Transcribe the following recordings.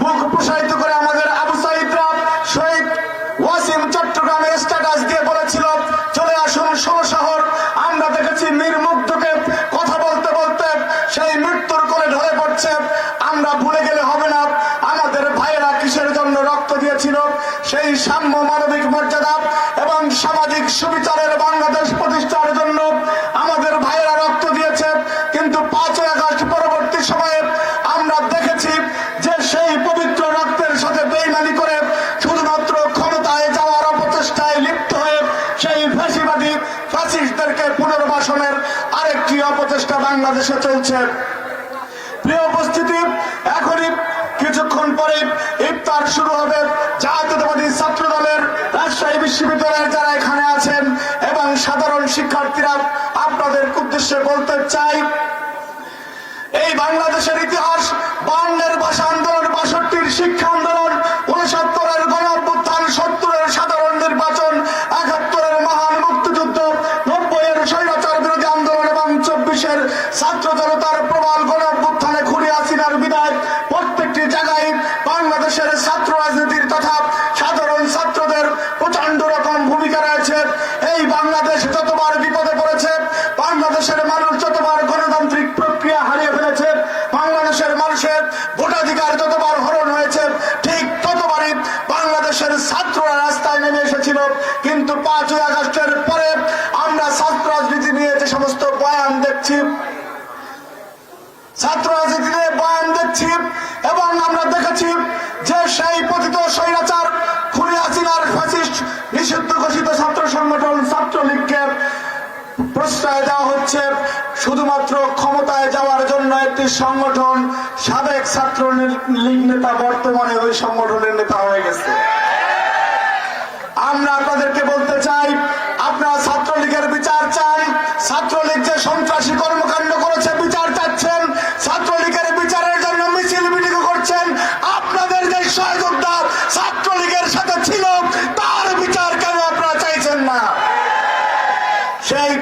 বুক প্রসারিত করে আমাদের আবু সাইদরা শহীদ ওয়াসিম চট্টগ্রামে স্ট্যাটাস দিয়ে বলেছিল, চলে আসুন ষোলো শহর আমরা দেখেছি মীর মুগ্ধকে কথা বলতে বলতে সেই মৃত্যুর কোলে ঢলে পড়ছে। আমরা ভুলে গেলে হবে না, আমাদের ভাইয়েরা কিসের জন্য রক্ত দিয়েছিল? সেই সাম্য মানবিক মর্যাদা এবং সামাজিক সুবিচারের বাংলাদেশ প্রতিষ্ঠার জন্য আমাদের ভাইয়েরা রক্ত দিয়েছে কিন্তু পাঁচই আগস্ট পরবর্তী সময়ে আমরা দেখেছি যে সেই পবিত্র রক্তের সাথে বেইমানি করে শুধুমাত্র ক্ষমতায় যাওয়ার অপচেষ্টায় লিপ্ত হয়ে সেই ফাঁসিবাদী ফ্যাসিস্টদেরকে পুনর্বাসনের অপচেষ্টা বাংলাদেশে চলছে। প্রিয় উপস্থিতি, এখনই কিছুক্ষণ পরে ইফতার শুরু হবে জাতীয়তাবাদী ছাত্র দলের রাজশাহী বিশ্ববিদ্যালয়ের যারা এখানে আছেন এবং সাধারণ শিক্ষার্থীরা, আপনাদের উদ্দেশ্যে বলতে চাই, এই বাংলাদেশের ইতিহাস বান্নের ভাষা আন্দোলন বাষট্টির শিক্ষা আন্দোলন দেখছি। ছাত্র রাজনীতিতে বয়ান দেখছি এবং আমরা দেখেছি যে সেই পতিত স্বৈরাচার খুনি হাসিনার ফ্যাসিস্ট নিষিদ্ধ ঘোষিত ছাত্র সংগঠন ছাত্রলীগকে প্রশ্রয় দেওয়া হচ্ছে। শুধুমাত্র ক্ষমতায় যাওয়ার জন্য একটি সংগঠন সাবেক ছাত্র লীগ নেতা, বর্তমানে ওই সংগঠনের নেতা হয়ে গেছে। আমরা আপনাদেরকে বলতে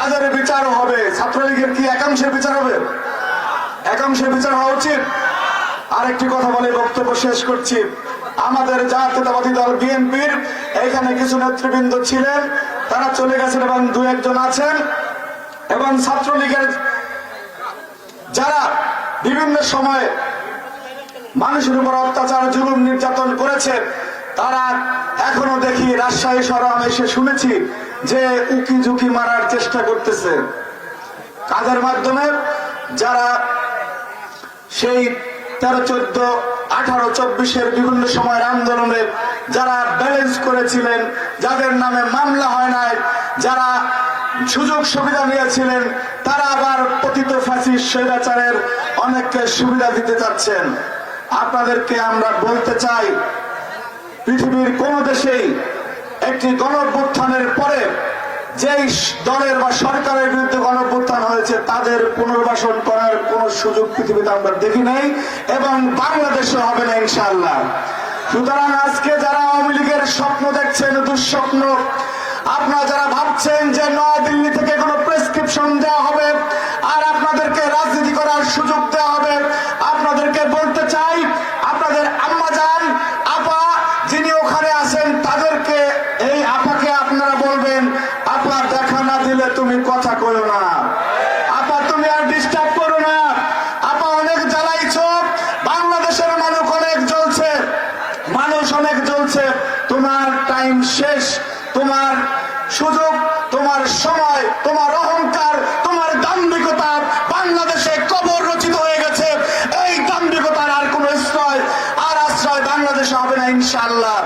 তাদের বিচার হবে। ছাত্রলীগের কি একাংশের বিচার হবে? একাংশের বিচার হওয়া উচিত? আরেকটি কথা বলে বক্তব্য শেষ করছি। আমাদের জাতীয়তাবাদী দল বিএনপির এখানে কিছু নেতৃবৃন্দ ছিলেন, তারা চলে গেছেন এবং দু একজন আছেন। এবং ছাত্রলীগের যারা বিভিন্ন সময়ে মানুষের উপর অত্যাচার, জুলুম নির্যাতন করেছে, তারা এখনও দেখি রাজশাহী সরম এসে শুনেছি যে উকি ঝুঁকি মারার চেষ্টা করতেছে। কাদের মাধ্যমে যারা সেই তেরো, চোদ্দ, আঠারো, চব্বিশের বিভিন্ন সময়ের আন্দোলনে যারা ব্যালেন্স করেছিলেন, যাদের নামে মামলা হয় নাই, যারা সুযোগ সুবিধা নিয়েছিলেন, তারা আবার পতিত ফাঁসির স্বৈরাচারের অনেককে সুবিধা দিতে চাচ্ছেন। আপনাদেরকে আমরা বলতে চাই, পৃথিবীর কোন দেশেই একটি গণঅভ্যুত্থানের পরে যেই দলের বা সরকারের বিরুদ্ধে গণঅভ্যুত্থান হয়েছে, তাদের পুনর্বাসন করার কোন সুযোগ পৃথিবীতে আমরা দেখি নাই এবং বাংলাদেশে হবে না, ইনশাআল্লাহ। সুতরাং আজকে যারা আওয়ামী লীগের স্বপ্ন দেখছেন, দুঃস্বপ্ন, আপনারা যারা ভাবছেন যে নয়াদিল্লি থেকে কোনো প্রেসক্রিপশন দেওয়া হবে, আর আপনাদেরকে রাজনীতি করার সুযোগ দেওয়া হবে আপনাদেরকে বলতে চাই আপনাদের আম্মা যান আপা যিনি ওখানে আছেন তাদেরকে এই আপাকে আপনারা বলবেন আপা দেখা না দিলে তুমি কথা কইও না আপা তুমি আর ডিস্টার্ব করো না আপা অনেক জ্বালাইছো বাংলাদেশের মানুষ অনেক জ্বলছে মানুষ অনেক জ্বলছে তোমার টাইম শেষ। তোমার সুযোগ, তোমার সময়, তোমার অহংকার, তোমার দাম্ভিকতা বাংলাদেশে কবর রচিত হয়ে গেছে। এই দাম্ভিকতার আর কোন আশ্রয়, আর আশ্রয় বাংলাদেশে হবে না ইনশাল্লাহ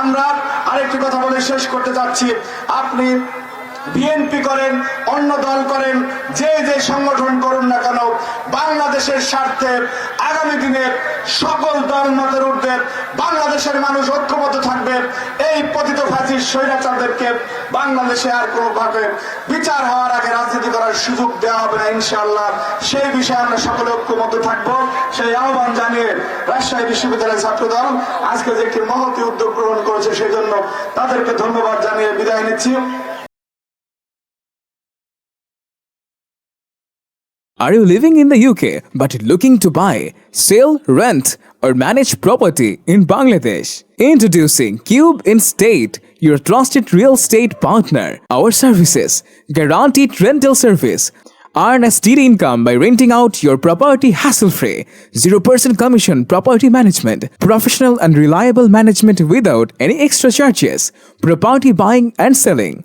আমরা আরেকটি কথা বলে শেষ করতে চাচ্ছি আপনি বিএনপি করেন, অন্য দল করেন, যে যে সংগঠন করুন না কেন, বাংলাদেশের স্বার্থে আগামী দিনে সকল দল মতের ঊর্ধ্বে বাংলাদেশের মানুষ ঐক্যবদ্ধ থাকবে। এই পতিত ফাঁসির স্বৈরাচারদেরকে বাংলাদেশে আর কোনোভাবে বিচার হওয়ার আগে রাজনীতি করার সুযোগ দেওয়া হবে না, ইনশাআল্লাহ। সেই বিষয়ে আমরা সকলে ঐক্যবদ্ধ থাকব। সেই আহ্বান জানিয়ে রাজশাহী বিশ্ববিদ্যালয়ের ছাত্রদল আজকে যে একটি মহতি উদ্যোগ গ্রহণ করেছে, সেই জন্য তাদেরকে ধন্যবাদ জানিয়ে বিদায় নিচ্ছি। Are you living in the UK but looking to buy, sell, rent, or manage property in Bangladesh? Introducing Cube in State, your trusted real estate partner. Our services, guaranteed rental service. Earn a steady income by renting out your property hassle free. 0% commission property management. Professional and reliable management without any extra charges. Property buying and selling